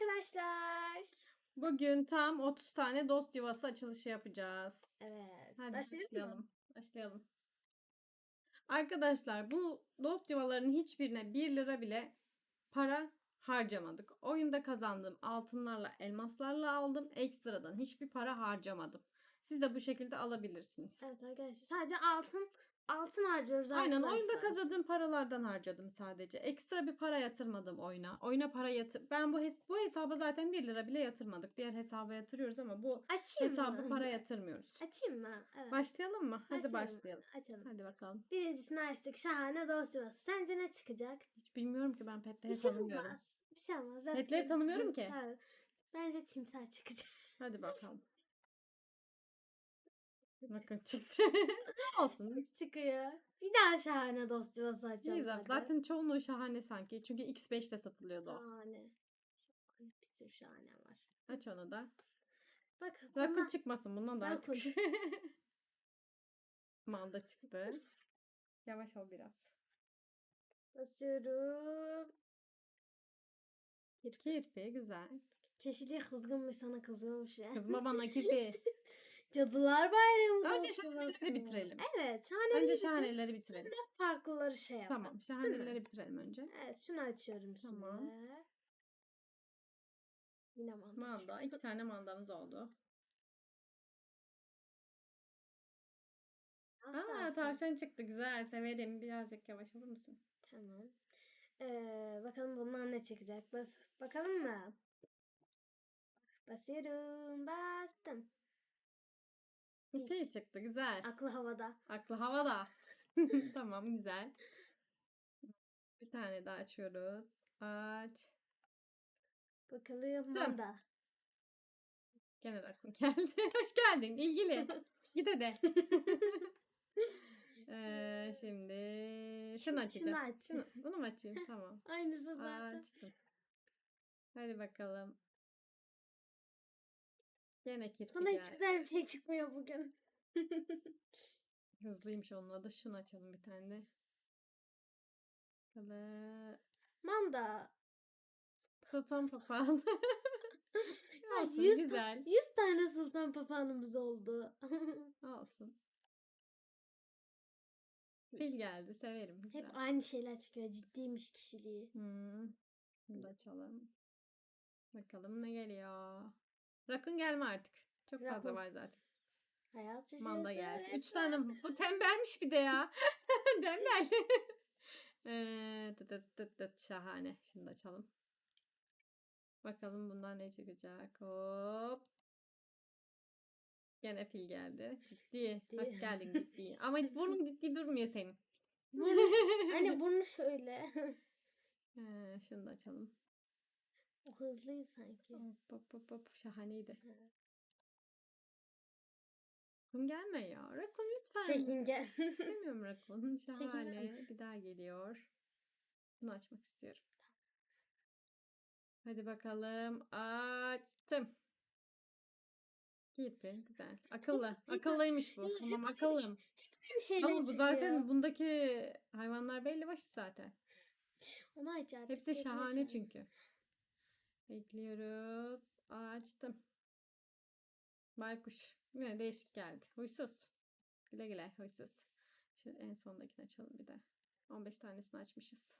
arkadaşlar. Bugün tam 30 tane dost yuvası açılışı yapacağız. Evet. Hadi başlayalım başlayalım. Başlayalım. Arkadaşlar bu dost yuvalarının hiçbirine 1 lira bile para harcamadık. Oyunda kazandığım altınlarla, elmaslarla aldım. Ekstradan hiçbir para harcamadım. Siz de bu şekilde alabilirsiniz. Evet arkadaşlar. Sadece altın altın harcıyoruz Aynen arkadaşlar. oyunda kazandığım paralardan harcadım sadece. Ekstra bir para yatırmadım oyuna. Oyuna para yatır. Ben bu hes- bu hesaba zaten 1 lira bile yatırmadık. Diğer hesaba yatırıyoruz ama bu Açayım hesabı mı? para yatırmıyoruz. Açayım mı? Evet. Başlayalım mı? Hadi Başlayalım. başlayalım. Açalım. Hadi bakalım. Birincisini açtık. Şahane dosyası. Sence ne çıkacak? Hiç bilmiyorum ki ben petleri Bir şey tanımıyorum. olmaz. Bir şey olmaz. Petleri tanımıyorum ki. Evet. Bence timsah çıkacak. Hadi bakalım. Bakın çıktı. Olsun. Çıkıyor. Bir daha şahane dosyası açalım. Güzel. hadi. Zaten çoğunluğu şahane sanki. Çünkü X5'te satılıyordu o. Şahane. Şahane. Bir sürü şahane var. Aç onu da. Bak. Rakun bunlar- çıkmasın bundan da artık. Malda çıktı. Yavaş ol biraz. Basıyorum. Kirpi güzel. Keşke kızgınmış sana kızıyormuş ya. Kızma bana kirpi. Cadılar Bayramı. Önce dosyası. şahaneleri bitirelim. Evet şahaneleri Önce bitirelim. şahaneleri bitirelim. Sonra farklıları şey yapalım. Tamam şahaneleri bitirelim önce. Evet şunu açıyorum şimdi. Tamam. Yine manda. Manda. iki tane mandamız oldu. Aa yapsam? tavşan çıktı güzel. Severim. Birazcık yavaş olur musun? Tamam. Ee, bakalım bundan ne çıkacak. Bas bakalım mı? Basıyorum. Bastım. Bir şey çıktı güzel. Aklı havada. Aklı havada. tamam güzel. Bir tane daha açıyoruz. Aç. Bakalım Tamam. manda. Gene aklım geldi. Hoş geldin. İlgili. Git hadi. Ee, şimdi şunu Şunu açacağım. aç. Şunu, bunu mu açayım? Tamam. Aynısı zaten. Açtım. Hadi bakalım. Gene kirpi Bana hiç geldi. güzel bir şey çıkmıyor bugün. Hızlıymış onun adı. Şunu açalım bir tane. Bakalım. Manda. Sultan papağanı. Ay, Olsun yüz ta- güzel. 100 tane sultan papağanımız oldu. Olsun. Fil geldi. Severim. Hep Güzel. aynı şeyler çıkıyor. Ciddiymiş kişiliği. Hmm. Bunu da açalım. Bakalım ne geliyor. Rakun gelme artık. Çok fazla Rakun. var zaten. Hayat Manda şaşırtır geldi. Üç tane. Bu tembelmiş bir de ya. Tembel. Ee, tıt tıt tıt. Şahane. Şimdi açalım. Bakalım bundan ne çıkacak. Hop. Gene fil geldi. Ciddi. Hoş geldin ciddi. Ama hiç burnun ciddi durmuyor senin. Hani burnu şöyle. Ee, şunu da açalım. O hızlıydı sanki. Hop hop hop hop. Şahaneydi. Evet. Rakun gelme ya. Rakun lütfen. Çekin gel. İstemiyorum Rakun. Şahane. Bir daha geliyor. Bunu açmak istiyorum. Hadi bakalım. Açtım. Kirpi. Güzel. Akıllı. Akıllıymış bu. Tamam akıllım. Ama bu zaten bundaki hayvanlar belli başı zaten. Onu aç artık. Hepsi yeter şahane çünkü. Bekliyoruz. Açtım. Baykuş. Yine değişik geldi. Huysuz. Güle güle huysuz. Şu en sondakini açalım bir de. 15 tanesini açmışız.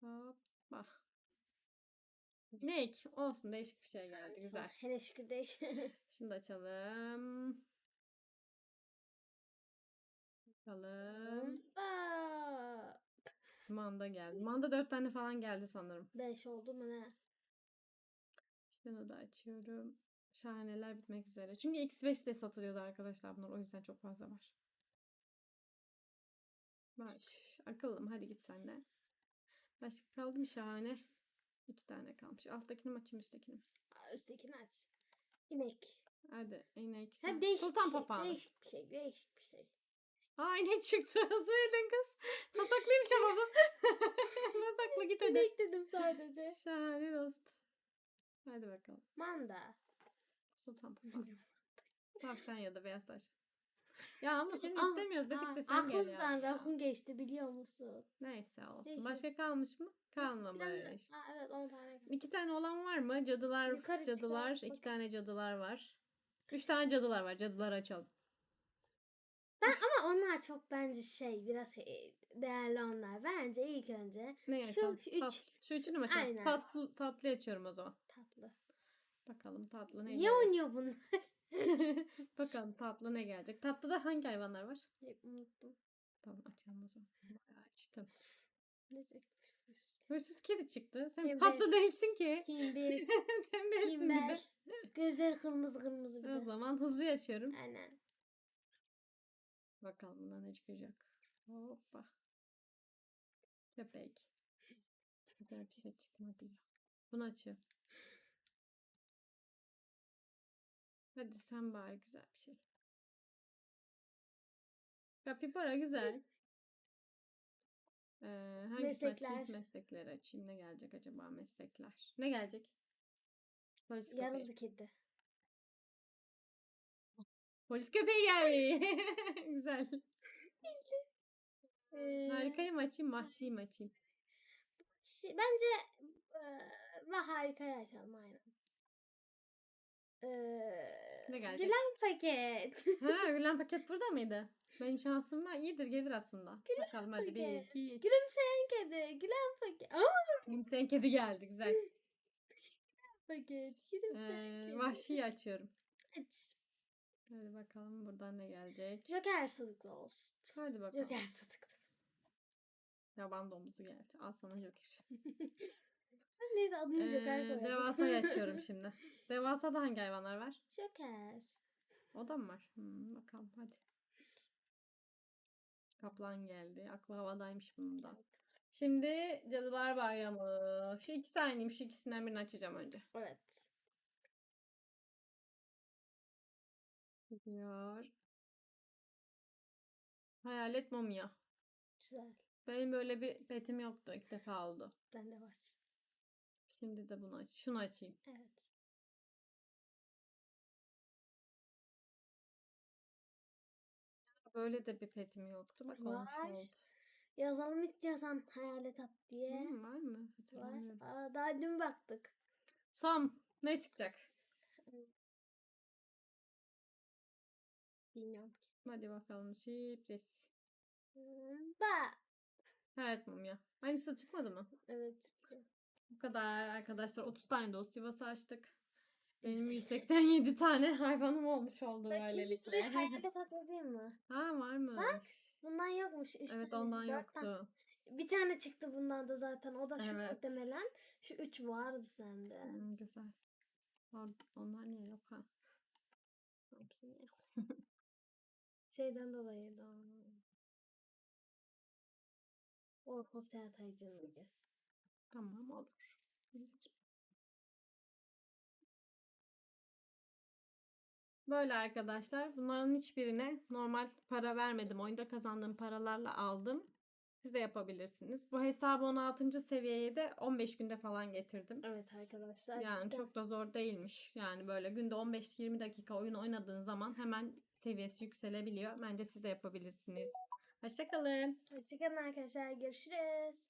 Hoppa. İnek. Olsun değişik bir şey geldi. Güzel. Hele şükür değiş. Şimdi açalım. Bakalım. Aa, Manda geldi. Manda 4 tane falan geldi sanırım. Beş oldu mu ne? Şunu da açıyorum. Şahaneler bitmek üzere. Çünkü X5'te satılıyordu arkadaşlar bunlar. O yüzden çok fazla var. Bak akıllım hadi git sen de. Başka kaldı mı şahane? İki tane kalmış. Alttakini mi açayım üsttekini mi? Üsttekini aç. İnek. Hadi inek. Ha, sen- değişik Sultan şey. papağanı. Değişik bir şey. Değişik bir şey. Aa inek çıktı. Verdin kız. Pasaklıymış ama bu. Pasaklı git hadi. İnek dedim sadece. Şahane dost. Hadi bakalım. Manda. Sultan papağanı. Tavşan ya da beyaz taş. Ya ama seni Ah, istemiyoruz dedikçe Aa, sen gel Aklımdan ya. rakun geçti biliyor musun? Neyse olsun. Neyse. Başka kalmış mı? Kalmamış. Aa, evet 10 tane. İki tane olan var mı? Cadılar, Yukarı cadılar. iki bak. tane cadılar var. Üç tane cadılar var. Cadıları açalım. Ama onlar çok bence şey biraz he- değerli onlar. Bence ilk önce Ne Şu- açalım? şu üç. Şu üçünü mü açalım? Aynen. Tatlı, tatlı açıyorum o zaman. tatlı. Bakalım tatlı ne Niye gelecek? oynuyor bunlar? Bakalım tatlı ne gelecek? Tatlıda hangi hayvanlar var? Hep unuttum. Tamam açalım o zaman. Bayağı açtım. Ne Hırsız kedi çıktı. Sen Evet. tatlı değilsin ki. Himbir, Tembelsin bir de. Gözleri kırmızı kırmızı bir O de. zaman hızlı açıyorum. Aynen. Bakalım bundan ne çıkacak. Hoppa. Köpek. Güzel bir şey çıkmadı ya. Bunu açıyorum. Hadi sen bari güzel bir şey. Kapibara güzel. Ee, hangisini açayım? Meslekler. Meslekleri açayım. Ne gelecek acaba meslekler? Ne gelecek? Polis köpeği. Yarızlı kedi. Polis köpeği geldi. güzel. Ee, Harikayım açayım, vahşiyim açayım. şey- bence eee ve harikayı açalım aynen. Eee, Ne gelecek? Gülen paket. Ha, Gülen paket burada mıydı? Benim şansım var. İyidir gelir aslında. Bakalım hadi bir, paket. iki, üç. Gülümseyen kedi. Gülen paket. Aa, Gülümseyen kedi geldi. Güzel. paket. Gülümseyen Ee, kedi. vahşiyi açıyorum. Aç. Hadi bakalım buradan ne gelecek. Joker sadıklı olsun. Hadi bakalım. Joker sadıklı. Yaban domuzu geldi. Al sana Joker. Neyse adını Joker Ee, koyarız. devasayı açıyorum şimdi. Devasada hangi hayvanlar var? Joker. O da mı var? Hmm, bakalım hadi. Kaplan geldi. Aklı havadaymış bunun da. Şimdi Cadılar Bayramı. Şu iki saniyeyim. Şu ikisinden birini açacağım önce. Evet. Gidiyor. Hayalet mumya. Güzel. Benim böyle bir petim yoktu. İlk defa oldu. Bende var. Şimdi de bunu aç. Şunu açayım. Evet. Böyle de bir petim yoktu. Bak olmuş Var. oldu. Yazalım istiyorsan hayalet at diye. Hmm, var mı? Var. Aa, daha dün baktık. Son. Ne çıkacak? Bilmiyorum ki. Hadi bakalım. Sürpriz. Ba. Evet mumya. Aynısı çıkmadı mı? Evet. Bu kadar arkadaşlar. 30 tane dost yuvası açtık. Benim 180. 187 tane hayvanım olmuş oldu Ben böylelikle. buraya hayalet at yazayım mı? ha varmış. Bundan yokmuş. Üç Evet tane, ondan dört tane. yoktu. Bir tane çıktı bundan da zaten. O da şu Evet. muhtemelen. Şu üç vardı sende. Hmm, güzel. On- Onlar niye yok ha? Şeyden dolayı da. Orkos Sertaycı'nın göz. Tamam olur. Böyle arkadaşlar. Bunların hiçbirine normal para vermedim. Oyunda kazandığım paralarla aldım. Siz de yapabilirsiniz. Bu hesabı 16. seviyeye de 15 günde falan getirdim. Evet arkadaşlar. Yani çok da zor değilmiş. Yani böyle günde 15-20 dakika oyun oynadığınız zaman hemen seviyesi yükselebiliyor. Bence siz de yapabilirsiniz. Hoşçakalın. Hoşçakalın arkadaşlar. Görüşürüz.